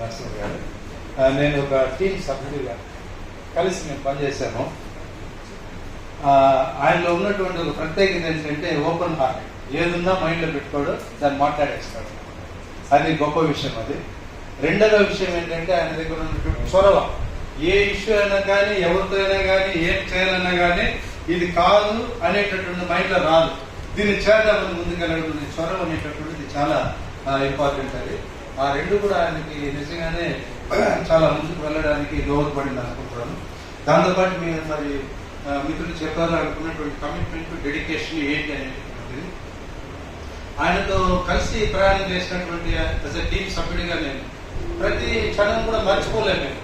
నరసింహ గారు నేను ఒక టీం సభ్యుడిగా కలిసి మేము పనిచేశాము ఆయనలో ఉన్నటువంటి ఒక ప్రత్యేకత ఏంటంటే ఓపెన్ హార్ట్. ఏదున్నా మైండ్లో పెట్టుకోడు దాన్ని మాట్లాడేస్తాడు. అది గొప్ప విషయం అది. రెండవ విషయం ఏంటంటే ఆయన దగ్గర ఉన్నటువంటి చొరవ. ఏ ఇష్యూ అయినా కానీ ఎవరితో అయినా కానీ ఏం చేయాలన్నా కానీ ఇది కాదు అనేటటువంటి మైండ్లో రాదు. దీన్ని చేద్దామని ముందుకెళ్ళడం చొరవ అనేటటువంటిది చాలా ఇంపార్టెంట్ అది. ఆ రెండు కూడా ఆయనకి నిజంగానే చాలా ముందుకు వెళ్ళడానికి దోహదపడింది అనుకుంటున్నాను. దాంతోపాటు మీరు మరి మిత్రులు చెప్పాలనుకున్నటువంటి కమిట్మెంట్ డెడికేషన్ ఏంటి అనేటటువంటిది ఆయనతో కలిసి ప్రయాణం చేసినటువంటి యాజ్ టీం సభ్యుడిగా నేను ప్రతి క్షణం కూడా మర్చిపోలేను నేను.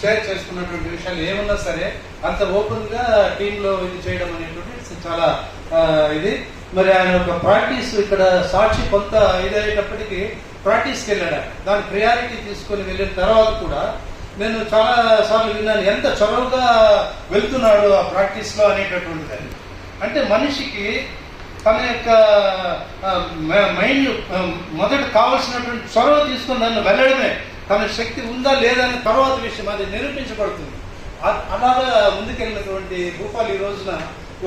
షేర్ చేసుకున్నటువంటి విషయాలు ఏమన్నా సరే అంత ఓపెన్గా టీంలో ఇది చేయడం అనేటువంటి చాలా ఇది. మరి ఆయన ఒక ప్రాక్టీస్ ఇక్కడ సాక్షి కొంత ఇదయ్యేటప్పటికీ ప్రాక్టీస్కి వెళ్ళాడు దాని ప్రియారిటీ తీసుకొని వెళ్ళిన తర్వాత కూడా నేను చాలా సార్లు విన్నాను ఎంత చొరవగా వెళ్తున్నాడు ఆ ప్రాక్టీస్లో అనేటటువంటి అనేటటువంటిది అంటే మనిషికి తన యొక్క మైండ్ మొదట కావాల్సినటువంటి చొరవ తీసుకుని నన్ను వెళ్ళడమే. తన శక్తి ఉందా లేదా అనే తర్వాత విషయం అది నిరూపించబడుతుంది. అలాగా ముందుకెళ్ళినటువంటి భూపాల్ ఈ రోజున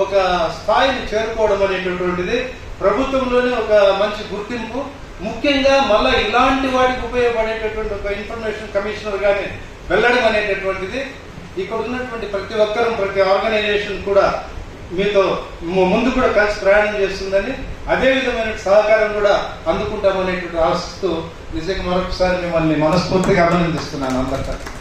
ఒక స్థాయిని చేరుకోవడం అనేటటువంటిది ప్రభుత్వంలోనే ఒక మంచి గుర్తింపు. ముఖ్యంగా మళ్ళా ఇలాంటి వాటికి ఉపయోగపడేటటువంటి ఒక ఇన్ఫర్మేషన్ కమిషనర్ గానే వెళ్ళడం అనేటటువంటిది. ఇక్కడ ఉన్నటువంటి ప్రతి ఒక్కరూ ప్రతి ఆర్గనైజేషన్ కూడా మీతో ముందు కూడా కలిసి ప్రయాణం చేస్తుందని అదే విధమైన సహకారం కూడా అందుకుంటామనేటువంటి ఆశిస్తూ నిజంగా మరొకసారి మిమ్మల్ని మనస్ఫూర్తిగా అభినందిస్తున్నాను అందరికీ.